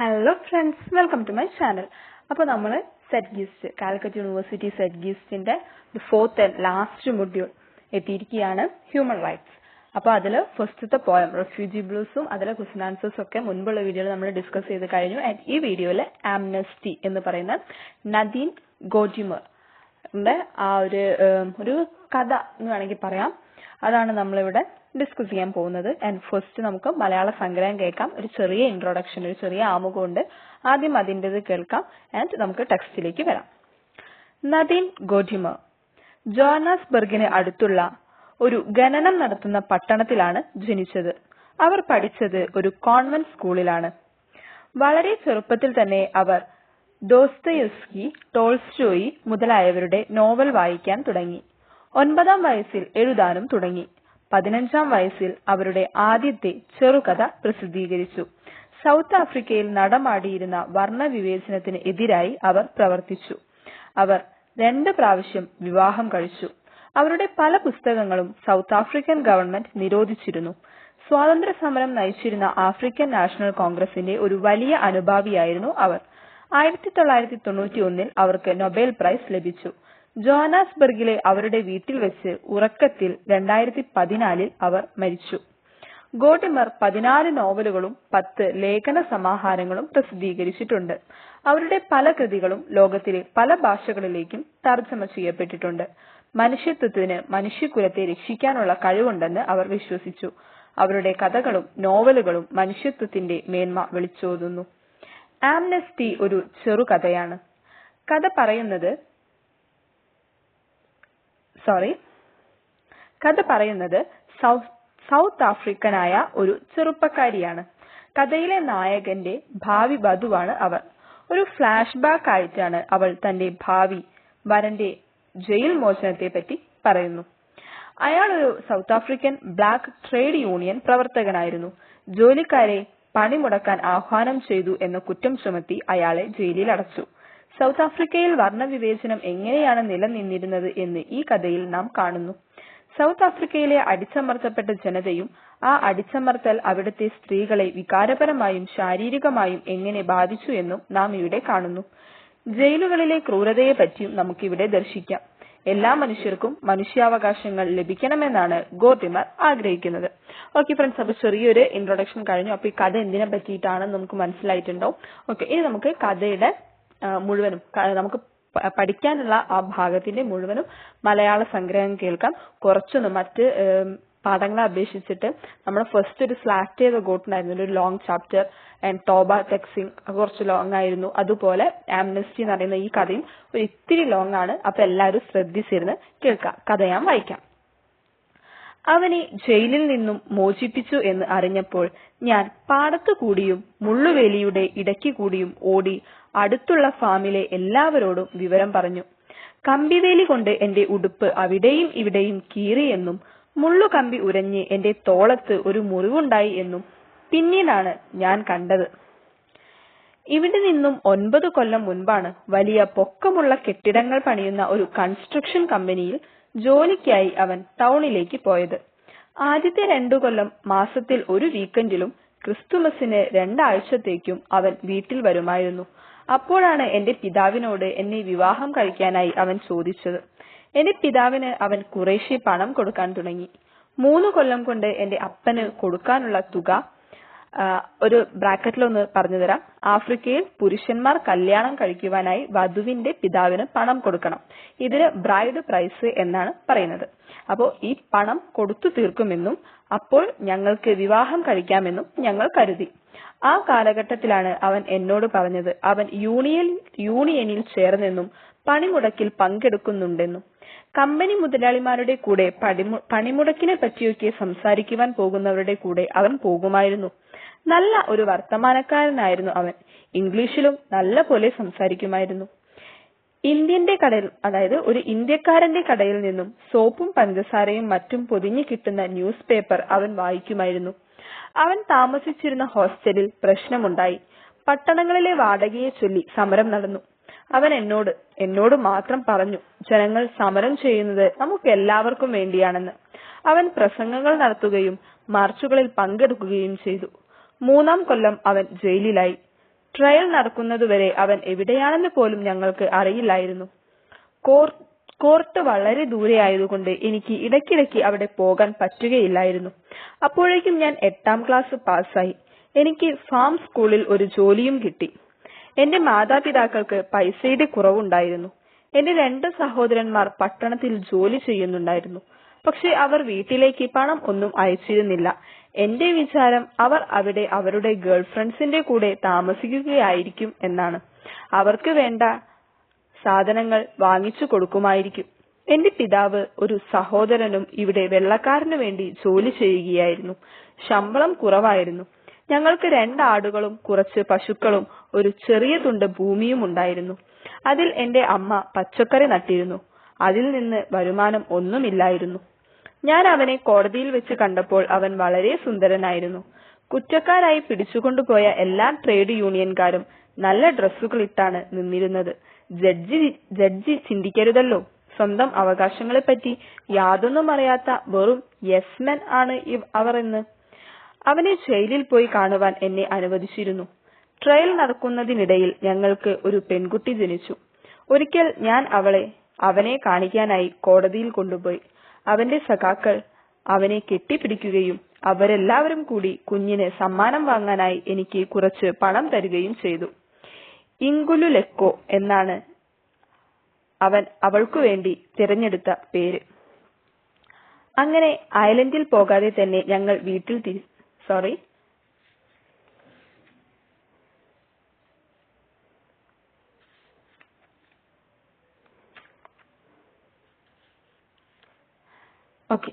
Hello friends welcome to my channel അപ്പോൾ നമ്മൾ set gist Calicut university set ഗിസ്റ്റിന്റെ fourth and last module എത്തിയിരിക്കുകയാണ് human rights അപ്പോൾ അതിൽ ഫസ്റ്റത്തെ പോയം റെഫ്യൂജി ബ്ലൂസും അതിലെ ക്വസ്റ്റൻ ആൻസേഴ്സ് ഒക്കെ മുൻപുള്ള വീഡിയോയിൽ നമ്മൾ ഡിസ്കസ് ചെയ്ത് കഴിഞ്ഞു. ആൻഡ് ഈ വീഡിയോയിൽ ആംനസ്റ്റി എന്ന് പറയുന്ന നദീൻ ഗോജിമർ ആ ഒരു ഒരു കഥ എന്ന് വേണമെങ്കിൽ പറയാം. അതാണ് നമ്മളിവിടെ ഡിസ്കസ് ചെയ്യാൻ പോകുന്നത്. ആൻഡ് ഫസ്റ്റ് നമുക്ക് മലയാള സംഗ്രഹം കേൾക്കാം. ഒരു ചെറിയ ഇൻട്രൊഡക്ഷൻ ഒരു ചെറിയ ആമുഖമുണ്ട് ആദ്യം അതിന്റെത് കേൾക്കാം. ആൻഡ് നമുക്ക് ടെക്സ്റ്റിലേക്ക് വരാം. നദീൻ ഗോഡിമർ ജോനാസ്ബർഗിന് അടുത്തുള്ള ഒരു ഖനനം നടത്തുന്ന പട്ടണത്തിലാണ് ജനിച്ചത്. അവർ പഠിച്ചത് ഒരു കോൺവെന്റ് സ്കൂളിലാണ് വളരെ ചെറുപ്പത്തിൽ തന്നെ അവർ ദോസ്തയസ്കി ടോൾസ്റ്റോയി മുതലായവരുടെ നോവൽ വായിക്കാൻ തുടങ്ങി. ഒൻപതാം വയസ്സിൽ എഴുതാനും തുടങ്ങി. പതിനഞ്ചാം വയസ്സിൽ അവരുടെ ആദ്യത്തെ ചെറുകഥ പ്രസിദ്ധീകരിച്ചു. സൗത്ത് ആഫ്രിക്കയിൽ നടമാടിയിരുന്ന വർണവിവേചനത്തിന് എതിരായി അവർ പ്രവർത്തിച്ചു. അവർ രണ്ട് പ്രാവശ്യം വിവാഹം കഴിച്ചു. അവരുടെ പല പുസ്തകങ്ങളും സൗത്ത് ആഫ്രിക്കൻ ഗവൺമെന്റ് നിരോധിച്ചിരുന്നു. സ്വാതന്ത്ര്യ സമരം നയിച്ചിരുന്ന ആഫ്രിക്കൻ നാഷണൽ കോൺഗ്രസിന്റെ ഒരു വലിയ അനുഭാവിയായിരുന്നു അവർ. ആയിരത്തി തൊള്ളായിരത്തി തൊണ്ണൂറ്റി ഒന്നിൽ അവർക്ക് നൊബേൽ പ്രൈസ് ലഭിച്ചു. ജോനാസ്ബർഗിലെ അവരുടെ വീട്ടിൽ വെച്ച് ഉറക്കത്തിൽ രണ്ടായിരത്തി പതിനാലിൽ അവർ മരിച്ചു. ഗോട്ടിമർ പതിനാല് നോവലുകളും പത്ത് ലേഖന സമാഹാരങ്ങളും പ്രസിദ്ധീകരിച്ചിട്ടുണ്ട്. അവരുടെ പല കൃതികളും ലോകത്തിലെ പല ഭാഷകളിലേക്കും തർജമ ചെയ്യപ്പെട്ടിട്ടുണ്ട്. മനുഷ്യത്വത്തിന് മനുഷ്യകുലത്തെ രക്ഷിക്കാനുള്ള കഴിവുണ്ടെന്ന് അവർ വിശ്വസിച്ചു. അവരുടെ കഥകളും നോവലുകളും മനുഷ്യത്വത്തിന്റെ മേന്മ വിളിച്ചോതുന്നു. ആംനെസ്റ്റി ഒരു ചെറുകഥയാണ്. കഥ പറയുന്നത് സോറി കഥ പറയുന്നത് സൗത്ത് ആഫ്രിക്കനായ ഒരു ചെറുപ്പക്കാരിയാണ്. കഥയിലെ നായകന്റെ ഭാവി വധുവാണ് അവർ. ഒരു ഫ്ലാഷ് ബാക്ക് ആയിട്ടാണ് അവൾ തന്റെ ഭാവി വരന്റെ ജയിൽ മോചനത്തെ പറ്റി പറയുന്നു. അയാൾ ഒരു South African black trade union പ്രവർത്തകനായിരുന്നു. ജോലിക്കാരെ പണിമുടക്കാൻ ആഹ്വാനം ചെയ്തു എന്ന കുറ്റം ചുമത്തി അയാളെ ജയിലിൽ അടച്ചു. സൗത്ത് ആഫ്രിക്കയിൽ വർണവിവേചനം എങ്ങനെയാണ് നിലനിന്നിരുന്നത് എന്ന് ഈ കഥയിൽ നാം കാണുന്നു. സൗത്ത് ആഫ്രിക്കയിലെ അടിച്ചമർത്തപ്പെട്ട ജനതയും ആ അടിച്ചമർത്തൽ അവിടുത്തെ സ്ത്രീകളെ വികാരപരമായും ശാരീരികമായും എങ്ങനെ ബാധിച്ചു എന്നും നാം ഇവിടെ കാണുന്നു. ജയിലുകളിലെ ക്രൂരതയെ പറ്റിയും നമുക്കിവിടെ ദർശിക്കാം. എല്ലാ മനുഷ്യർക്കും മനുഷ്യാവകാശങ്ങൾ ലഭിക്കണമെന്നാണ് ഗോട്ടിമർ ആഗ്രഹിക്കുന്നത്. ഓക്കെ ഫ്രണ്ട്സ് അപ്പൊ ചെറിയൊരു ഇൻട്രൊഡക്ഷൻ കഴിഞ്ഞു. അപ്പൊ ഈ കഥ എന്തിനെ പറ്റിയിട്ടാണെന്ന് നമുക്ക് മനസ്സിലായിട്ടുണ്ടോ ഓക്കെ ഇനി നമുക്ക് കഥയുടെ മുഴുവനും. നമുക്ക് പഠിക്കാനുള്ള ആ ഭാഗത്തിന്റെ മുഴുവനും മലയാള സംഗ്രഹം കേൾക്കാം. കുറച്ചൊന്ന് മറ്റ് പാഠങ്ങളെ അപേക്ഷിച്ചിട്ട് നമ്മൾ ഫസ്റ്റ് ഒരു സ്ലാക്ട് ചെയ്ത ഗോട്ടുണ്ടായിരുന്നു ഒരു ലോങ് ചാപ്റ്റർ ആൻഡ് ടോബ ടെക്സിങ് കുറച്ച് ലോങ് ആയിരുന്നു. അതുപോലെ ആംനസ്റ്റി എന്ന് പറയുന്ന ഈ കഥയും ഒരു ഇത്തിരി ലോങ് ആണ്. അപ്പൊ എല്ലാവരും ശ്രദ്ധിച്ചിരുന്ന് കേൾക്കാം. കഥ ഞാൻ വായിക്കാം. അവനെ ജയിലിൽ നിന്നും മോചിപ്പിച്ചു എന്ന് അറിഞ്ഞപ്പോൾ ഞാൻ പാടത്തു കൂടിയും മുള്ളുവേലിയുടെ ഇടയ്ക്ക് കൂടിയും ഓടി അടുത്തുള്ള ഫാമിലെ എല്ലാവരോടും വിവരം പറഞ്ഞു. കമ്പിവേലി കൊണ്ട് എന്റെ ഉടുപ്പ് അവിടെയും ഇവിടെയും കീറിയെന്നും മുള്ളുകമ്പി ഉരഞ്ഞ് എന്റെ തോളത്ത് ഒരു മുറിവുണ്ടായി എന്നും പിന്നീടാണ് ഞാൻ കണ്ടത്. ഇവിടെ നിന്നും ഒൻപത് കൊല്ലം മുൻപാണ് വലിയ പൊക്കമുള്ള കെട്ടിടങ്ങൾ പണിയുന്ന ഒരു കൺസ്ട്രക്ഷൻ കമ്പനിയിൽ ജോലിക്കായി അവൻ ടൗണിലേക്ക് പോയത്. ആദ്യത്തെ രണ്ടു കൊല്ലം മാസത്തിൽ ഒരു വീക്കെൻഡിലും ക്രിസ്തുമസിന് രണ്ടാഴ്ചത്തേക്കും അവൻ വീട്ടിൽ വരുമായിരുന്നു. അപ്പോഴാണ് എന്റെ പിതാവിനോട് എന്നെ വിവാഹം കഴിക്കാനായി അവൻ ചോദിച്ചത്. എന്റെ പിതാവിന് അവൻ കുറേശ്ശെ പണം കൊടുക്കാൻ തുടങ്ങി. മൂന്ന് കൊല്ലം കൊണ്ട് എന്റെ അപ്പന് കൊടുക്കാനുള്ള തുക ഒരു ബ്രാക്കറ്റിലൊന്ന് പറഞ്ഞുതരാം ആഫ്രിക്കയിൽ പുരുഷന്മാർ കല്യാണം കഴിക്കുവാനായി വധുവിന്റെ പിതാവിന് പണം കൊടുക്കണം. ഇതിന് ബ്രൈഡ് പ്രൈസ് എന്നാണ് പറയുന്നത്. അപ്പോ ഈ പണം കൊടുത്തു തീർക്കുമെന്നും അപ്പോൾ ഞങ്ങൾക്ക് വിവാഹം കഴിക്കാമെന്നും ഞങ്ങൾ കരുതി. ആ കാലഘട്ടത്തിലാണ് അവൻ എന്നോട് പറഞ്ഞത്. അവൻ യൂണിയനിൽ ചേർന്നെന്നും പണിമുടക്കിൽ പങ്കെടുക്കുന്നുണ്ടെന്നും. കമ്പനി മുതലാളിമാരുടെ കൂടെ പണിമുടക്കിനെ പറ്റിയൊക്കെ സംസാരിക്കുവാൻ പോകുന്നവരുടെ കൂടെ അവൻ പോകുമായിരുന്നു. നല്ല ഒരു വർത്തമാനക്കാരനായിരുന്നു അവൻ. ഇംഗ്ലീഷിലും നല്ല പോലെ സംസാരിക്കുമായിരുന്നു. ഇന്ത്യന്റെ കടയിൽ അതായത് ഒരു ഇന്ത്യക്കാരന്റെ കടയിൽ നിന്നും സോപ്പും പഞ്ചസാരയും മറ്റും പൊതിഞ്ഞു കിട്ടുന്ന ന്യൂസ് പേപ്പർ അവൻ വായിക്കുമായിരുന്നു. അവൻ താമസിച്ചിരുന്ന ഹോസ്റ്റലിൽ പ്രശ്നമുണ്ടായി. പട്ടണങ്ങളിലെ വാടകയെ ചൊല്ലി സമരം നടന്നു. അവൻ എന്നോട് എന്നോട് മാത്രം പറഞ്ഞു ജനങ്ങൾ സമരം ചെയ്യുന്നത് നമുക്ക് എല്ലാവർക്കും വേണ്ടിയാണെന്ന്. അവൻ പ്രസംഗങ്ങൾ നടത്തുകയും മാർച്ചുകളിൽ പങ്കെടുക്കുകയും ചെയ്തു. മൂന്നാം കൊല്ലം അവൻ ജയിലിലായി. ട്രയൽ നടക്കുന്നതുവരെ അവൻ എവിടെയാണെന്ന് പോലും ഞങ്ങൾക്ക് അറിയില്ലായിരുന്നു. കോർ- കോർട്ട് വളരെ ദൂരെയായതുകൊണ്ട് എനിക്ക് ഇടയ്ക്കിടയ്ക്ക് അവിടെ പോകാൻ പറ്റുകയില്ലായിരുന്നു. അപ്പോഴേക്കും ഞാൻ എട്ടാം ക്ലാസ് പാസ്സായി. എനിക്ക് ഫാം സ്കൂളിൽ ഒരു ജോലിയും കിട്ടി. എന്റെ മാതാപിതാക്കൾക്ക് പൈസയുടെ കുറവുണ്ടായിരുന്നു. എന്റെ രണ്ട് സഹോദരന്മാർ പട്ടണത്തിൽ ജോലി ചെയ്യുന്നുണ്ടായിരുന്നു. പക്ഷെ അവർ വീട്ടിലേക്ക് പണം ഒന്നും അയച്ചിരുന്നില്ല. എന്റെ വിചാരം അവർ അവിടെ അവരുടെ ഗേൾഫ്രണ്ട്സിന്റെ കൂടെ താമസിക്കുകയായിരിക്കും എന്നാണ്. അവർക്ക് വേണ്ട സാധനങ്ങൾ വാങ്ങിച്ചു കൊടുക്കുമായിരിക്കും. എന്റെ പിതാവ് ഒരു സഹോദരനും ഇവിടെ വെള്ളക്കാരനു വേണ്ടി ജോലി ചെയ്യുകയായിരുന്നു. ശമ്പളം കുറവായിരുന്നു. ഞങ്ങൾക്ക് രണ്ട് ആടുകളും കുറച്ച് പശുക്കളും ഒരു ചെറിയ തുണ്ട് ഭൂമിയും ഉണ്ടായിരുന്നു. അതിൽ എന്റെ അമ്മ പച്ചക്കറി നട്ടിരുന്നു. അതിൽ നിന്ന് വരുമാനം ഒന്നുമില്ലായിരുന്നു. ഞാൻ അവനെ കോടതിയിൽ വെച്ച് കണ്ടപ്പോൾ അവൻ വളരെ സുന്ദരനായിരുന്നു. കുറ്റക്കാരായി പിടിച്ചുകൊണ്ടുപോയ എല്ലാ ട്രേഡ് യൂണിയൻകാരും നല്ല ഡ്രസ്സുകൾ ഇട്ടാണ് നിന്നിരുന്നത്. ജഡ്ജി ജഡ്ജി ചിന്തിക്കരുതല്ലോ. സ്വന്തം അവകാശങ്ങളെപ്പറ്റി യാതൊന്നും അറിയാത്ത വെറും യെസ്മെൻ ആണ് അവർ എന്ന്. അവനെ ജയിലിൽ പോയി കാണുവാൻ എന്നെ അനുവദിച്ചിരുന്നു. ട്രയൽ നടക്കുന്നതിനിടയിൽ ഞങ്ങൾക്ക് ഒരു പെൺകുട്ടി ജനിച്ചു. ഒരിക്കൽ ഞാൻ അവളെ അവനെ കാണിക്കാനായി കോടതിയിൽ കൊണ്ടുപോയി. അവന്റെ സഖാക്കൾ അവനെ കെട്ടിപ്പിടിക്കുകയും അവരെല്ലാവരും കൂടി കുഞ്ഞിന് സമ്മാനം വാങ്ങാനായി എനിക്ക് കുറച്ച് പണം തരികയും ചെയ്തു. ഇങ്കുലു ലെക്കോ എന്നാണ് അവൻ അവൾക്കു വേണ്ടി തിരഞ്ഞെടുത്ത പേര്. അങ്ങനെ അയലൻഡിൽ പോകാതെ തന്നെ ഞങ്ങൾ വീട്ടിൽ സോറി ഓക്കെ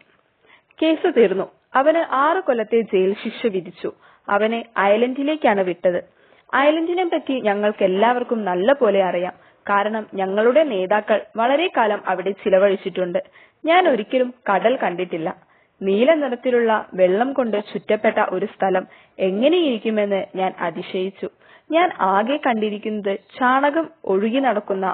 കേസ് തീർന്നു. അവന് ആറ് കൊല്ലത്തെ ജയിൽ ശിക്ഷ വിധിച്ചു. അവനെ അയലൻഡിലേക്കാണ് വിട്ടത്. ഐലൻഡിനെ പറ്റി ഞങ്ങൾക്ക് എല്ലാവർക്കും നല്ല പോലെ അറിയാം. കാരണം ഞങ്ങളുടെ നേതാക്കൾ വളരെ കാലം അവിടെ ചിലവഴിച്ചിട്ടുണ്ട്. ഞാൻ ഒരിക്കലും കടൽ കണ്ടിട്ടില്ല. നീല നിറത്തിലുള്ള വെള്ളം കൊണ്ട് ചുറ്റപ്പെട്ട ഒരു സ്ഥലം എങ്ങനെയിരിക്കുമെന്ന് ഞാൻ അതിശയിച്ചു. ഞാൻ ആകെ കണ്ടിരിക്കുന്നത് ചാണകം ഒഴുകി നടക്കുന്ന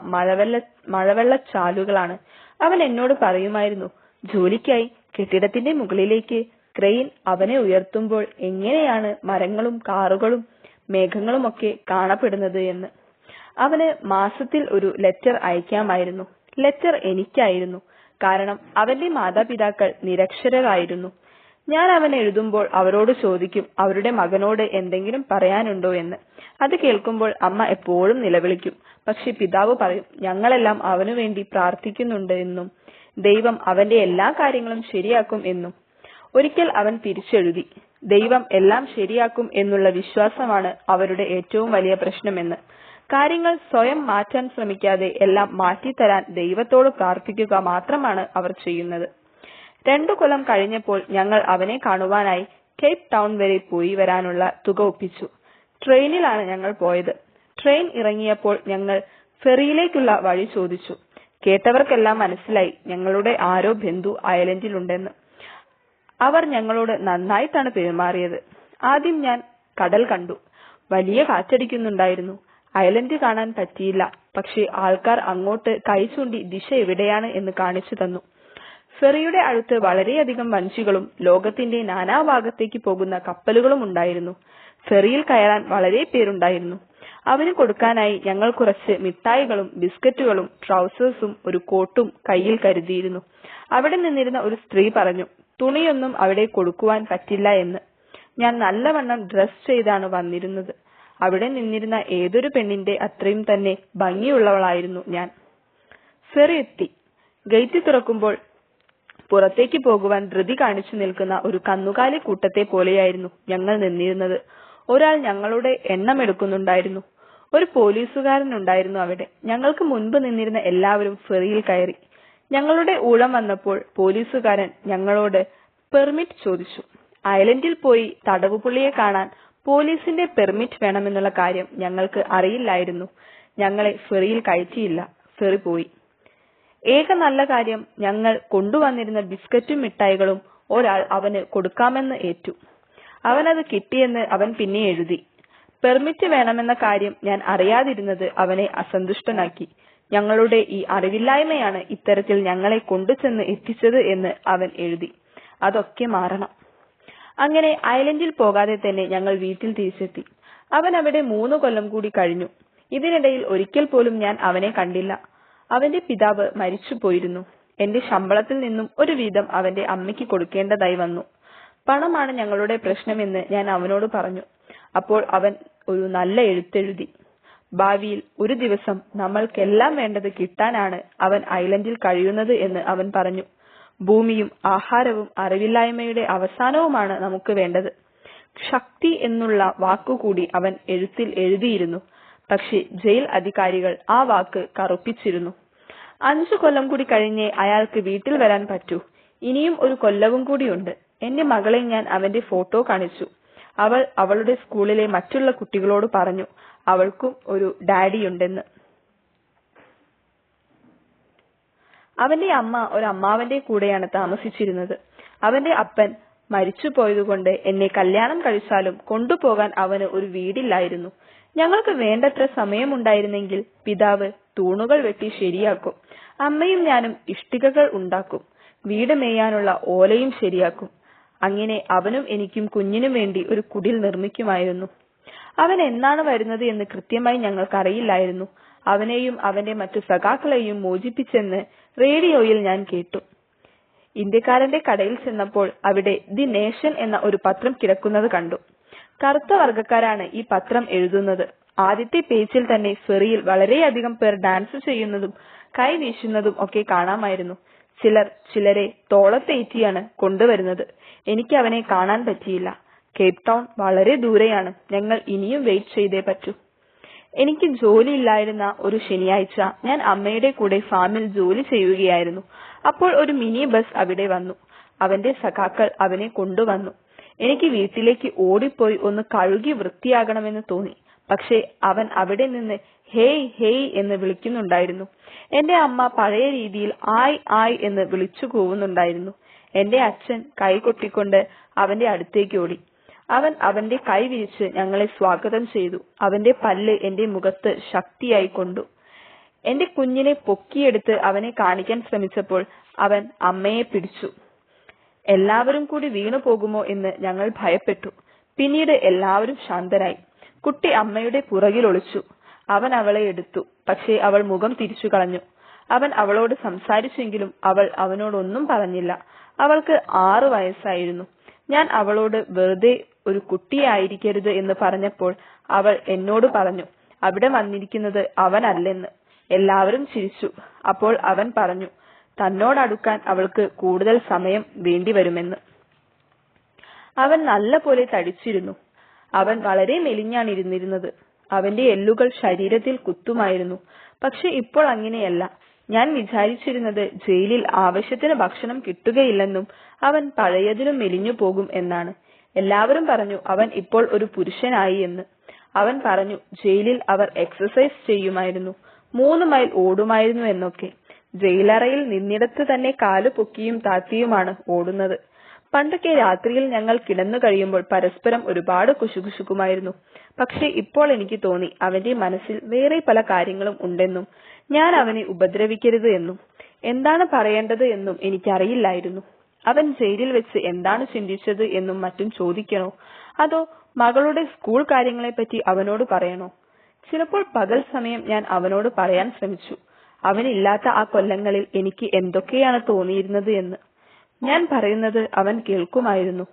മഴവെള്ള ചാലുകളാണ് അവൻ എന്നോട് പറയുമായിരുന്നു ജോലിക്കായി കെട്ടിടത്തിന്റെ മുകളിലേക്ക് ക്രെയിൻ അവനെ ഉയർത്തുമ്പോൾ എങ്ങനെയാണ് മരങ്ങളും കാറുകളും മേഘങ്ങളുമൊക്കെ കാണപ്പെടുന്നത് എന്ന്. അവന് മാസത്തിൽ ഒരു ലെറ്റർ അയക്കാമായിരുന്നു. ലെറ്റർ എനിക്കായിരുന്നു. കാരണം അവന്റെ മാതാപിതാക്കൾ നിരക്ഷരരായിരുന്നു. ഞാൻ അവൻ എഴുതുമ്പോൾ അവരോട് ചോദിക്കും അവരുടെ മകനോട് എന്തെങ്കിലും പറയാനുണ്ടോ? എന്ന്. അത് കേൾക്കുമ്പോൾ അമ്മ എപ്പോഴും നിലവിളിക്കും. പക്ഷെ പിതാവ് പറയും ഞങ്ങളെല്ലാം അവനു വേണ്ടി പ്രാർത്ഥിക്കുന്നുണ്ട് എന്നും. ദൈവം അവന്റെ എല്ലാ കാര്യങ്ങളും ശരിയാക്കും എന്നും. ഒരിക്കൽ അവൻ തിരിച്ചെഴുതി. ദൈവം എല്ലാം ശരിയാക്കും എന്നുള്ള വിശ്വാസമാണ് അവരുടെ ഏറ്റവും വലിയ പ്രശ്നമെന്ന്. കാര്യങ്ങൾ സ്വയം മാറ്റാൻ ശ്രമിക്കാതെ എല്ലാം മാറ്റിത്തരാൻ ദൈവത്തോട് പ്രാർത്ഥിക്കുക മാത്രമാണ് അവർ ചെയ്യുന്നത്. രണ്ടു കൊല്ലം കഴിഞ്ഞപ്പോൾ ഞങ്ങൾ അവനെ കാണുവാനായി കേപ്പ് ടൗൺ വരെ പോയി വരാനുള്ള തുക ഒപ്പിച്ചു. ട്രെയിനിലാണ് ഞങ്ങൾ പോയത്. ട്രെയിൻ ഇറങ്ങിയപ്പോൾ ഞങ്ങൾ ഫെറിയിലേക്കുള്ള വഴി ചോദിച്ചു. കേട്ടവർക്കെല്ലാം മനസ്സിലായി ഞങ്ങളുടെ ആരോ ബന്ധു ഐലൻഡിലുണ്ടെന്ന് അവർ ഞങ്ങളോട് നന്നായിട്ടാണ് പെരുമാറിയത്. ആദ്യം ഞാൻ കടൽ കണ്ടു. വലിയ കാറ്റടിക്കുന്നുണ്ടായിരുന്നു. ഐലൻഡ് കാണാൻ പറ്റിയില്ല. പക്ഷേ ആൾക്കാർ അങ്ങോട്ട് കൈ ചൂണ്ടി ദിശ എവിടെയാണ് എന്ന് കാണിച്ചു തന്നു. ഫെറിയുടെ അടുത്ത് വളരെയധികം വഞ്ചികളും ലോകത്തിന്റെ നാനാഭാഗത്തേക്ക് പോകുന്ന കപ്പലുകളും ഉണ്ടായിരുന്നു. ഫെറിയിൽ കയറാൻ വളരെ പേരുണ്ടായിരുന്നു. അവന് കൊടുക്കാനായി ഞങ്ങൾ കുറച്ച് മിഠായികളും ബിസ്ക്കറ്റുകളും ട്രൗസേഴ്സും ഒരു കോട്ടും കയ്യിൽ കരുതിയിരുന്നു. അവിടെ നിന്നിരുന്ന ഒരു സ്ത്രീ പറഞ്ഞു തുണിയൊന്നും അവിടെ കൊടുക്കുവാൻ പറ്റില്ല എന്ന്. ഞാൻ നല്ലവണ്ണം ഡ്രസ് ചെയ്താണ് വന്നിരുന്നത്. അവിടെ നിന്നിരുന്ന ഏതൊരു പെണ്ണിന്റെ അത്രയും തന്നെ ഭംഗിയുള്ളവളായിരുന്നു ഞാൻ. ഫെറി എത്തി. ഗേറ്റ് തുറക്കുമ്പോൾ പുറത്തേക്ക് പോകുവാൻ ധൃതി കാണിച്ചു നിൽക്കുന്ന ഒരു കന്നുകാലി കൂട്ടത്തെ പോലെയായിരുന്നു ഞങ്ങൾ നിന്നിരുന്നത്. ഒരാൾ ഞങ്ങളുടെ എണ്ണം എടുക്കുന്നുണ്ടായിരുന്നു. ഒരു പോലീസുകാരൻ ഉണ്ടായിരുന്നു അവിടെ. ഞങ്ങൾക്ക് മുൻപ് നിന്നിരുന്ന എല്ലാവരും ഫെറിയിൽ കയറി. ഞങ്ങളുടെ ഊഴം വന്നപ്പോൾ പോലീസുകാരൻ ഞങ്ങളോട് പെർമിറ്റ് ചോദിച്ചു. ഐലൻഡിൽ പോയി തടവുപുള്ളിയെ കാണാൻ പോലീസിന്റെ പെർമിറ്റ് വേണമെന്നുള്ള കാര്യം ഞങ്ങൾക്ക് അറിയില്ലായിരുന്നു. ഞങ്ങളെ ഫെറിയിൽ കയറ്റിയില്ല. ഫെറി പോയി. ഏക നല്ല കാര്യം ഞങ്ങൾ കൊണ്ടുവന്നിരുന്ന ബിസ്ക്കറ്റും മിഠായികളും ഒരാൾ അവന് കൊടുക്കാമെന്ന് ഏറ്റു. അവനത് കിട്ടിയെന്ന് അവൻ പിന്നെ എഴുതി. പെർമിറ്റ് വേണമെന്ന കാര്യം ഞാൻ അറിയാതിരുന്നത് അവനെ അസന്തുഷ്ടനാക്കി. ഞങ്ങളുടെ ഈ അറിവില്ലായ്മയാണ് ഇത്തരത്തിൽ ഞങ്ങളെ കൊണ്ടുചെന്ന് എത്തിച്ചത് എന്ന് അവൻ എഴുതി. അതൊക്കെ മാറണം. അങ്ങനെ ഐലൻഡിൽ പോകാതെ തന്നെ ഞങ്ങൾ വീട്ടിൽ തിരിച്ചെത്തി. അവൻ അവിടെ മൂന്ന് കൊല്ലം കൂടി കഴിഞ്ഞു. ഇതിനിടയിൽ ഒരിക്കൽ പോലും ഞാൻ അവനെ കണ്ടില്ല. അവന്റെ പിതാവ് മരിച്ചു പോയിരുന്നു എന്റെ ശമ്പളത്തിൽ നിന്നും ഒരു വീതം അവന്റെ അമ്മയ്ക്ക് കൊടുക്കേണ്ടതായി വന്നു. പണമാണ് ഞങ്ങളുടെ പ്രശ്നമെന്ന് ഞാൻ അവനോട് പറഞ്ഞു. അപ്പോൾ അവൻ ഒരു നല്ല എഴുത്തെഴുതി. ഭാവിയിൽ ഒരു ദിവസം നമ്മൾക്കെല്ലാം വേണ്ടത് കിട്ടാനാണ് അവൻ ഐലൻഡിൽ കഴിയുന്നത് എന്ന് അവൻ പറഞ്ഞു. ഭൂമിയും ആഹാരവും അറിവില്ലായ്മയുടെ അവസാനവുമാണ് നമുക്ക് വേണ്ടത്. ശക്തി എന്നുള്ള വാക്കുകൂടി അവൻ എഴുത്തിൽ എഴുതിയിരുന്നു. പക്ഷേ ജയിൽ അധികാരികൾ ആ വാക്ക് കറുപ്പിച്ചിരുന്നു. അഞ്ചു കൊല്ലം കൂടി കഴിഞ്ഞേ അയാൾക്ക് വീട്ടിൽ വരാൻ പറ്റൂ. ഇനിയും ഒരു കൊല്ലവും കൂടിയുണ്ട് എന്റെ മകളെ ഞാൻ അവന്റെ ഫോട്ടോ കാണിച്ചു. അവൾ അവളുടെ സ്കൂളിലെ മറ്റുള്ള കുട്ടികളോട് പറഞ്ഞു അവൾക്കും ഒരു ഡാഡിയുണ്ടെന്ന് അവന്റെ അമ്മ ഒരു അമ്മാവന്റെ കൂടെയാണ് താമസിച്ചിരുന്നത്. അവന്റെ അപ്പൻ മരിച്ചുപോയതുകൊണ്ട് എന്നെ കല്യാണം കഴിച്ചാലും കൊണ്ടുപോകാൻ അവന് ഒരു വീടില്ലായിരുന്നു. ഞങ്ങൾക്ക് വേണ്ടത്ര സമയമുണ്ടായിരുന്നെങ്കിൽ പിതാവ് തൂണുകൾ വെട്ടി ശരിയാക്കും. അമ്മയും ഞാനും ഇഷ്ടികകൾ ഉണ്ടാക്കും. വീട് മേയാനുള്ള ഓലയും ശരിയാക്കും. അങ്ങനെ അവനും എനിക്കും കുഞ്ഞിനും വേണ്ടി ഒരു കുടിൽ നിർമ്മിക്കുമായിരുന്നു. അവൻ എന്നാണ് വരുന്നത് എന്ന് കൃത്യമായി ഞങ്ങൾക്കറിയില്ലായിരുന്നു. അവനെയും അവന്റെ മറ്റു സഖാക്കളെയും മോചിപ്പിച്ചെന്ന് റേഡിയോയിൽ ഞാൻ കേട്ടു. ഇന്ത്യക്കാരന്റെ കടയിൽ ചെന്നപ്പോൾ അവിടെ ദി നേഷൻ എന്ന ഒരു പത്രം കിടക്കുന്നത് കണ്ടു. കറുത്ത വർഗക്കാരാണ് ഈ പത്രം എഴുതുന്നത്. ആദ്യത്തെ പേജിൽ തന്നെ ഫെറിയിൽ വളരെയധികം പേർ ഡാൻസ് ചെയ്യുന്നതും കൈ വീശുന്നതും ഒക്കെ കാണാമായിരുന്നു. ചിലർ ചിലരെ തോളത്തേറ്റിയാണ് കൊണ്ടുവരുന്നത്. എനിക്ക് അവനെ കാണാൻ പറ്റിയില്ല. കേപ്പ് ടൗൺ വളരെ ദൂരെയാണ്. ഞങ്ങൾ ഇനിയും വെയിറ്റ് ചെയ്തേ പറ്റൂ. എനിക്ക് ജോലിയില്ലായിരുന്ന ഒരു ശനിയാഴ്ച ഞാൻ അമ്മയുടെ കൂടെ ഫാമിൽ ജോലി ചെയ്യുകയായിരുന്നു. അപ്പോൾ ഒരു മിനി ബസ് അവിടെ വന്നു. അവന്റെ സഖാക്കൾ അവനെ കൊണ്ടുവന്നു. എനിക്ക് വീട്ടിലേക്ക് ഓടിപ്പോയി ഒന്ന് കഴുകി വൃത്തിയാകണമെന്ന് തോന്നി. പക്ഷേ അവൻ അവിടെ നിന്ന് ഹേയ് ഹേയ് എന്ന് വിളിക്കുന്നുണ്ടായിരുന്നു. എന്റെ അമ്മ പഴയ രീതിയിൽ ആയ് ആയ് എന്ന് വിളിച്ചു കൂവുന്നുണ്ടായിരുന്നു. എന്റെ അച്ഛൻ കൈ കൊട്ടിക്കൊണ്ട് അവന്റെ അടുത്തേക്ക് ഓടി. അവൻ അവന്റെ കൈ വിരിച്ച് ഞങ്ങളെ സ്വാഗതം ചെയ്തു. അവന്റെ പല്ല് എന്റെ മുഖത്ത് ശക്തിയായി കൊണ്ടു. എന്റെ കുഞ്ഞിനെ പൊക്കിയെടുത്ത് അവനെ കാണിക്കാൻ ശ്രമിച്ചപ്പോൾ അവൻ അമ്മയെ പിടിച്ചു. എല്ലാവരും കൂടി വീണു പോകുമോ എന്ന് ഞങ്ങൾ ഭയപ്പെട്ടു. പിന്നീട് എല്ലാവരും ശാന്തരായി. കുട്ടി അമ്മയുടെ പുറകിൽ ഒളിച്ചു. അവൻ അവളെ എടുത്തു. പക്ഷേ അവൾ മുഖം തിരിച്ചു കളഞ്ഞു. അവൻ അവളോട് സംസാരിച്ചെങ്കിലും അവൾ അവനോടൊന്നും പറഞ്ഞില്ല. അവൾക്ക് ആറു വയസ്സായിരുന്നു. ഞാൻ അവളോട് വെറുതെ ഒരു കുട്ടിയായിരിക്കരുത് എന്ന് പറഞ്ഞപ്പോൾ അവൾ എന്നോട് പറഞ്ഞു അവിടെ വന്നിരിക്കുന്നത് അവനല്ലെന്ന്. എല്ലാവരും ചിരിച്ചു. അപ്പോൾ അവൻ പറഞ്ഞു തന്നോടടുക്കാൻ അവൾക്ക് കൂടുതൽ സമയം വേണ്ടിവരുമെന്ന്. അവൻ നല്ല പോലെ തടിച്ചിരുന്നു. അവൻ വളരെ മെലിഞ്ഞാണ് ഇരുന്നിരുന്നത്. അവന്റെ എല്ലുകൾ ശരീരത്തിൽ കുത്തുമായിരുന്നു. പക്ഷെ ഇപ്പോൾ അങ്ങനെയല്ല. ഞാൻ വിചാരിച്ചിരുന്നത് ജയിലിൽ ആവശ്യത്തിന് ഭക്ഷണം കിട്ടുകയില്ലെന്നും അവൻ പഴയതിലും മെലിഞ്ഞു പോകും എന്നാണ്. എല്ലാവരും പറഞ്ഞു അവൻ ഇപ്പോൾ ഒരു പുരുഷനായി എന്ന്. അവൻ പറഞ്ഞു ജയിലിൽ അവർ എക്സസൈസ് ചെയ്യുമായിരുന്നു. മൂന്ന് മൈൽ ഓടുമായിരുന്നു എന്നൊക്കെ. ജയിലറയിൽ നിന്നിടത്ത് തന്നെ കാലു പൊക്കിയും താത്തിയുമാണ് ഓടുന്നത്. പണ്ടൊക്കെ രാത്രിയിൽ ഞങ്ങൾ കിടന്നു കഴിയുമ്പോൾ പരസ്പരം ഒരുപാട് കുശുകുശുക്കുമായിരുന്നു. പക്ഷെ ഇപ്പോൾ എനിക്ക് തോന്നി അവന്റെ മനസ്സിൽ വേറെ പല കാര്യങ്ങളും ഉണ്ടെന്നും ഞാൻ അവനെ ഉപദ്രവിക്കരുത് എന്നും. എന്താണ് പറയേണ്ടത് എന്നും എനിക്കറിയില്ലായിരുന്നു. അവൻ ജയിലിൽ വെച്ച് എന്താണ് ചിന്തിച്ചത് എന്നും മറ്റും ചോദിക്കണോ? അതോ മകളുടെ സ്കൂൾ കാര്യങ്ങളെപ്പറ്റി അവനോട് പറയണോ? ചിലപ്പോൾ പകൽ സമയം ഞാൻ അവനോട് പറയാൻ ശ്രമിച്ചു. അവനില്ലാത്ത ആ കൊല്ലങ്ങളിൽ എനിക്ക് എന്തൊക്കെയാണ് തോന്നിയിരുന്നത് എന്ന്. ഞാൻ പറയുന്നത് അവൻ കേൾക്കുമായിരുന്നു.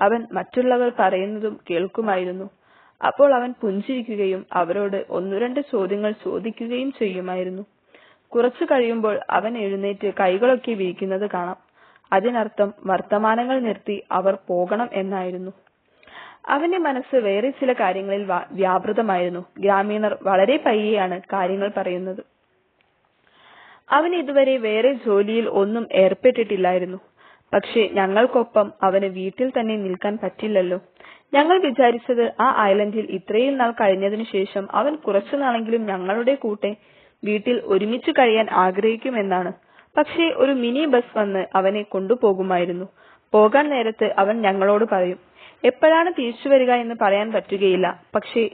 അവൻ മറ്റുള്ളവർ പറയുന്നതും കേൾക്കുമായിരുന്നു. അപ്പോൾ അവൻ പുഞ്ചിരിക്കുകയും അവരോട് ഒന്നു രണ്ട് ചോദ്യങ്ങൾ ചോദിക്കുകയും ചെയ്യുമായിരുന്നു. കുറച്ചു കഴിയുമ്പോൾ അവൻ എഴുന്നേറ്റ് കൈകളൊക്കെ വിരിക്കുന്നത് കാണാം. അതിനർത്ഥം വർത്തമാനങ്ങൾ നിർത്തി അവർ പോകണം എന്നായിരുന്നു. അവന്റെ മനസ്സ് വേറെ ചില കാര്യങ്ങളിൽ വ്യാപൃതമായിരുന്നു. ഗ്രാമീണർ വളരെ പയ്യെയാണ് കാര്യങ്ങൾ പറയുന്നത്. അവൻ ഇതുവരെ വേറെ ജോലിയിൽ ഒന്നും ഏർപ്പെട്ടിട്ടില്ലായിരുന്നു. പക്ഷേ ഞങ്ങൾക്കൊപ്പം അവന് വീട്ടിൽ തന്നെ നിൽക്കാൻ പറ്റില്ലല്ലോ. ഞങ്ങൾ വിചാരിച്ചത് ആ ഐലൻഡിൽ ഇത്രയും നാൾ കഴിഞ്ഞതിനു ശേഷം അവൻ കുറച്ചു നാളെങ്കിലും ഞങ്ങളുടെ കൂടെ വീട്ടിൽ ഒരുമിച്ച് കഴിയാൻ ആഗ്രഹിക്കുമെന്നാണ്. പക്ഷേ ഒരു മിനി ബസ് വന്ന് അവനെ കൊണ്ടുപോകുമായിരുന്നു. പോകാൻ നേരത്ത് അവൻ ഞങ്ങളോട് പറയും എപ്പോഴാണ് തിരിച്ചു വരിക എന്ന് പറയാൻ പറ്റുകയില്ല പക്ഷേ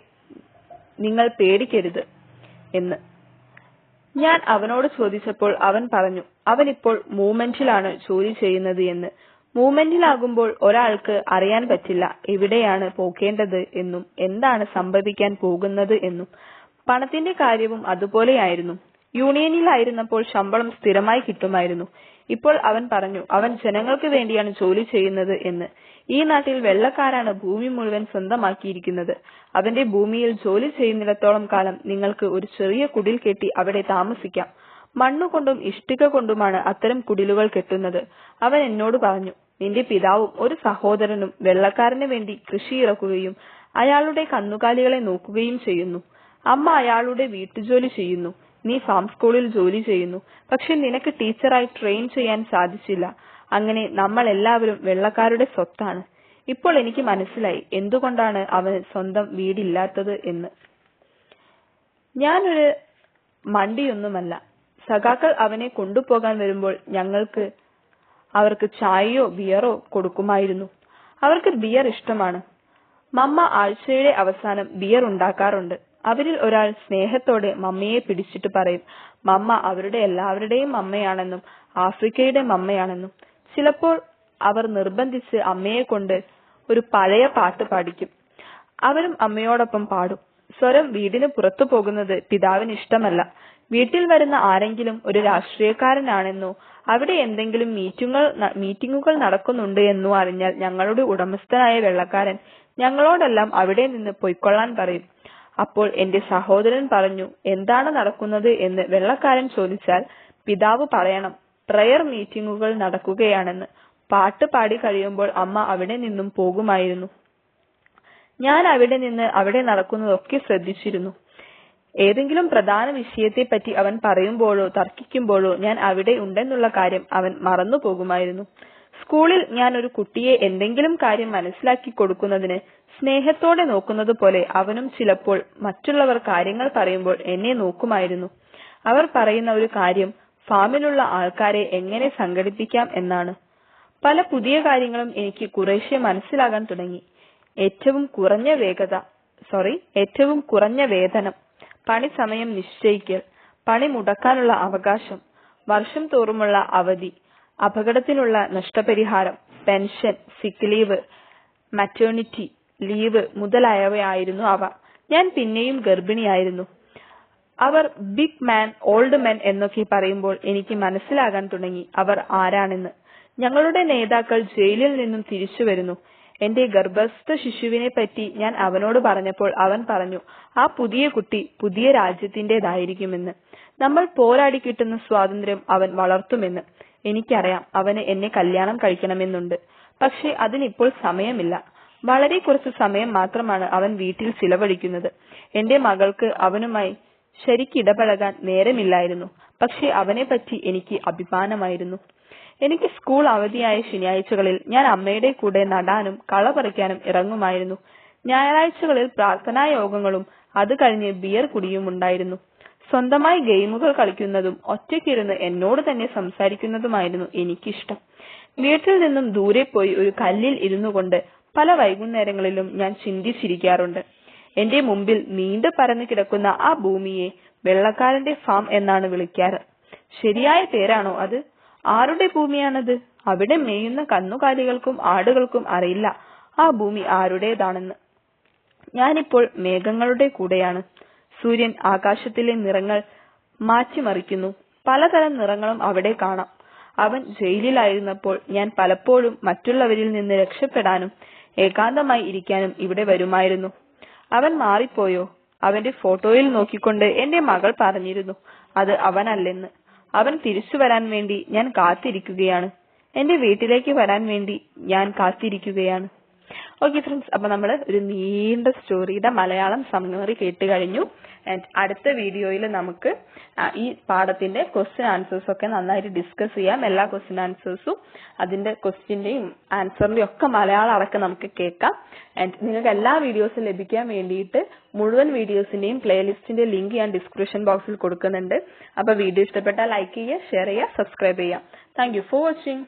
നിങ്ങൾ പേടിക്കരുത് എന്ന്. ഞാൻ അവനോട് ചോദിച്ചപ്പോൾ അവൻ പറഞ്ഞു അവൻ ഇപ്പോൾ മൂവ്മെന്റിലാണ് ജോലി ചെയ്യുന്നത് എന്ന്. മൂവ്മെന്റിലാകുമ്പോൾ ഒരാൾക്ക് അറിയാൻ പറ്റില്ല എവിടെയാണ് പോകേണ്ടത് എന്നും എന്താണ് സംഭവിക്കാൻ പോകുന്നത് എന്നും. പണത്തിന്റെ കാര്യവും അതുപോലെയായിരുന്നു. യൂണിയനിലായിരുന്നപ്പോൾ ശമ്പളം സ്ഥിരമായി കിട്ടുമായിരുന്നു. ഇപ്പോൾ അവൻ പറഞ്ഞു അവൻ ജനങ്ങൾക്ക് വേണ്ടിയാണ് ജോലി ചെയ്യുന്നത് എന്ന്. ഈ നാട്ടിൽ വെള്ളക്കാരാണ് ഭൂമി മുഴുവൻ സ്വന്തമാക്കിയിരിക്കുന്നത്. അവന്റെ ഭൂമിയിൽ ജോലി ചെയ്യുന്നിടത്തോളം കാലം നിങ്ങൾക്ക് ഒരു ചെറിയ കുടിൽ കെട്ടി അവിടെ താമസിക്കാം. മണ്ണുകൊണ്ടും ഇഷ്ടിക കൊണ്ടുമാണ് അത്തരം കുടിലുകൾ കെട്ടുന്നത്. അവൻ എന്നോട് പറഞ്ഞു നിന്റെ പിതാവും ഒരു സഹോദരനും വെള്ളക്കാരന് വേണ്ടി കൃഷി ഇറക്കുകയും അയാളുടെ കന്നുകാലികളെ നോക്കുകയും ചെയ്യുന്നു. അമ്മ അയാളുടെ വീട്ടുജോലി ചെയ്യുന്നു. നീ ഫാം സ്കൂളിൽ ജോലി ചെയ്യുന്നു. പക്ഷെ നിനക്ക് ടീച്ചറായി ട്രെയിൻ ചെയ്യാൻ സാധിച്ചില്ല. അങ്ങനെ നമ്മൾ എല്ലാവരും വെള്ളക്കാരുടെ സ്വത്താണ്. ഇപ്പോൾ എനിക്ക് മനസ്സിലായി എന്തുകൊണ്ടാണ് അവന് സ്വന്തം വീടില്ലാത്തത് എന്ന്. ഞാനൊരു മണ്ടിയൊന്നുമല്ല. സഖാക്കൾ അവനെ കൊണ്ടുപോകാൻ വരുമ്പോൾ ഞങ്ങൾക്ക് അവർക്ക് ചായയോ ബിയറോ കൊടുക്കുമായിരുന്നു. അവർക്ക് ബിയർ ഇഷ്ടമാണ്. മമ്മ ആഴ്ചയുടെ അവസാനം ബിയർ ഉണ്ടാക്കാറുണ്ട്. അവരിൽ ഒരാൾ സ്നേഹത്തോടെ മമ്മയെ പിടിച്ചിട്ട് പറയും മമ്മ അവരുടെ എല്ലാവരുടെയും അമ്മയാണെന്നും ആഫ്രിക്കയുടെ മമ്മയാണെന്നും. ചിലപ്പോൾ അവർ നിർബന്ധിച്ച് അമ്മയെ കൊണ്ട് ഒരു പഴയ പാട്ട് പാടിക്കും. അവരും അമ്മയോടൊപ്പം പാടും. സ്വരം വീടിന് പുറത്തു പോകുന്നത് പിതാവിന് ഇഷ്ടമല്ല. വീട്ടിൽ വരുന്ന ആരെങ്കിലും ഒരു രാഷ്ട്രീയക്കാരനാണെന്നോ അവിടെ എന്തെങ്കിലും മീറ്റിംഗുകൾ നടക്കുന്നുണ്ട് എന്നോ അറിഞ്ഞാൽ ഞങ്ങളുടെ ഉടമസ്ഥനായ വെള്ളക്കാരൻ ഞങ്ങളോടെല്ലാം അവിടെ നിന്ന് പൊയ്ക്കൊള്ളാൻ പറയും. അപ്പോൾ എന്റെ സഹോദരൻ പറഞ്ഞു എന്താണ് നടക്കുന്നത്? എന്ന് വെള്ളക്കാരൻ ചോദിച്ചാൽ പിതാവ് പറയണം പ്രയർ മീറ്റിംഗുകൾ നടക്കുകയാണെന്ന്. പാട്ട് പാടി കഴിയുമ്പോൾ അമ്മ അവിടെ നിന്നും പോകുമായിരുന്നു. ഞാൻ അവിടെ നിന്ന് അവിടെ നടക്കുന്നതൊക്കെ ശ്രദ്ധിച്ചിരുന്നു. ഏതെങ്കിലും പ്രധാന വിഷയത്തെപ്പറ്റി അവൻ പറയുമ്പോഴോ തർക്കിക്കുമ്പോഴോ ഞാൻ അവിടെ ഉണ്ടെന്നുള്ള കാര്യം അവൻ മറന്നു പോകുമായിരുന്നു സ്കൂളിൽ ഞാൻ ഒരു കുട്ടിയെ എന്തെങ്കിലും കാര്യം മനസ്സിലാക്കി കൊടുക്കുന്നതിന് സ്നേഹത്തോടെ നോക്കുന്നത് പോലെ അവനും ചിലപ്പോൾ മറ്റുള്ളവർ കാര്യങ്ങൾ പറയുമ്പോൾ എന്നെ നോക്കുമായിരുന്നു. അവർ പറയുന്ന ഒരു കാര്യം ഫാമിലുള്ള ആൾക്കാരെ എങ്ങനെ സംഘടിപ്പിക്കാം എന്നാണ്. പല പുതിയ കാര്യങ്ങളും എനിക്ക് കുറേശ്ശെ മനസ്സിലാകാൻ തുടങ്ങി. ഏറ്റവും കുറഞ്ഞ വേഗത സോറി ഏറ്റവും കുറഞ്ഞ വേതനം പണി സമയം നിശ്ചയിക്കൽ പണി മുടക്കാനുള്ള അവകാശം വർഷം തോറുമുള്ള അവധി അപകടത്തിനുള്ള നഷ്ടപരിഹാരം പെൻഷൻ സിക്ക് ലീവ് മറ്റേണിറ്റി ലീവ് മുതലായവയായിരുന്നു അവ. ഞാൻ പിന്നെയും ഗർഭിണിയായിരുന്നു. അവർ ബിഗ് മാൻ ഓൾഡ് മെൻ എന്നൊക്കെ പറയുമ്പോൾ എനിക്ക് മനസ്സിലാകാൻ തുടങ്ങി. അവർ ആരാണെന്ന്. ഞങ്ങളുടെ നേതാക്കൾ ജയിലിൽ നിന്നും തിരിച്ചു വരുന്നു. എന്റെ ഗർഭസ്ഥ ശിശുവിനെ പറ്റി ഞാൻ അവനോട് പറഞ്ഞപ്പോൾ അവൻ പറഞ്ഞു ആ പുതിയ കുട്ടി പുതിയ രാജ്യത്തിന്റേതായിരിക്കുമെന്ന്. നമ്മൾ പോരാടി കിട്ടുന്ന സ്വാതന്ത്ര്യം അവൻ വളർത്തുമെന്ന്. എനിക്കറിയാം അവന് എന്നെ കല്യാണം കഴിക്കണമെന്നുണ്ട്. പക്ഷെ അതിനിപ്പോൾ സമയമില്ല. വളരെ കുറച്ച് സമയം മാത്രമാണ് അവൻ വീട്ടിൽ ചിലവഴിക്കുന്നത്. എന്റെ മകൾക്ക് അവനുമായി ശരിക്കിടപഴകാൻ നേരമില്ലായിരുന്നു. പക്ഷെ അവനെപ്പറ്റി എനിക്ക് അഭിമാനമായിരുന്നു. എനിക്ക് സ്കൂൾ അവധിയായ ശനിയാഴ്ചകളിൽ ഞാൻ അമ്മയുടെ കൂടെ നടാനും കള പറിക്കാനും ഇറങ്ങുമായിരുന്നു. ഞായറാഴ്ചകളിൽ പ്രാർത്ഥനാ യോഗങ്ങളും അത് കഴിഞ്ഞ് ബിയർ കുടിയും ഉണ്ടായിരുന്നു സ്വന്തമായി ഗെയിമുകൾ കളിക്കുന്നതും ഒറ്റയ്ക്കിരുന്ന് എന്നോട് തന്നെ സംസാരിക്കുന്നതുമായിരുന്നു എനിക്കിഷ്ടം. വീട്ടിൽ നിന്നും ദൂരെ പോയി ഒരു കല്ലിൽ ഇരുന്നു കൊണ്ട് പല വൈകുന്നേരങ്ങളിലും ഞാൻ ചിന്തിച്ചിരിക്കാറുണ്ട്. എന്റെ മുമ്പിൽ നീണ്ടു പരന്നു കിടക്കുന്ന ആ ഭൂമിയെ വെള്ളക്കാരന്റെ ഫാം എന്നാണ് വിളിക്കാറ്. ശരിയായ പേരാണോ അത്? ആരുടെ ഭൂമിയാണത്? അവിടെ മേയുന്ന കന്നുകാലികൾക്കും ആടുകൾക്കും അറിയില്ല ആ ഭൂമി ആരുടേതാണെന്ന്. ഞാനിപ്പോൾ മേഘങ്ങളുടെ കൂടെയാണ്. സൂര്യൻ ആകാശത്തിലെ നിറങ്ങൾ മാറ്റിമറിക്കുന്നു. പലതരം നിറങ്ങളും അവിടെ കാണാം. അവൻ ജയിലിലായിരുന്നപ്പോൾ ഞാൻ പലപ്പോഴും മറ്റുള്ളവരിൽ നിന്ന് രക്ഷപ്പെടാനും ഏകാന്തമായി ഇരിക്കാനും ഇവിടെ വരുമായിരുന്നു. അവൻ മാറിപ്പോയോ? അവന്റെ ഫോട്ടോയിൽ നോക്കിക്കൊണ്ട് എന്റെ മകൾ പറഞ്ഞിരുന്നു അത് അവനല്ലെന്ന്. അവൻ തിരിച്ചു വരാൻ വേണ്ടി ഞാൻ കാത്തിരിക്കുകയാണ്. എന്റെ വീട്ടിലേക്ക് വരാൻ വേണ്ടി ഞാൻ കാത്തിരിക്കുകയാണ്. ഓക്കെ ഫ്രണ്ട്സ് അപ്പൊ നമ്മൾ ഒരു നീണ്ട സ്റ്റോറിയുടെ മലയാളം സമ്മറി കേട്ട് കഴിഞ്ഞു. അടുത്ത വീഡിയോയിൽ നമുക്ക് ഈ പാഠത്തിന്റെ ക്വസ്റ്റ്യൻ ആൻസേഴ്സ് ഒക്കെ നന്നായിട്ട് ഡിസ്കസ് ചെയ്യാം. എല്ലാ ക്വസ്റ്റ്യൻ ആൻസേഴ്സും അതിന്റെ ക്വസ്റ്റ്യന്റെയും ആൻസറിന്റെയും ഒക്കെ മലയാളം അടക്കം നമുക്ക് കേൾക്കാം. ആൻഡ് നിങ്ങൾക്ക് എല്ലാ വീഡിയോസും ലഭിക്കാൻ വേണ്ടിയിട്ട് മുഴുവൻ വീഡിയോസിന്റെയും പ്ലേലിസ്റ്റിന്റെ ലിങ്ക് ഞാൻ ഡിസ്ക്രിപ്ഷൻ ബോക്സിൽ കൊടുക്കുന്നുണ്ട്. അപ്പൊ വീഡിയോ ഇഷ്ടപ്പെട്ടാൽ ലൈക്ക് ചെയ്യുക ഷെയർ ചെയ്യുക സബ്സ്ക്രൈബ് ചെയ്യുക. Thank for watching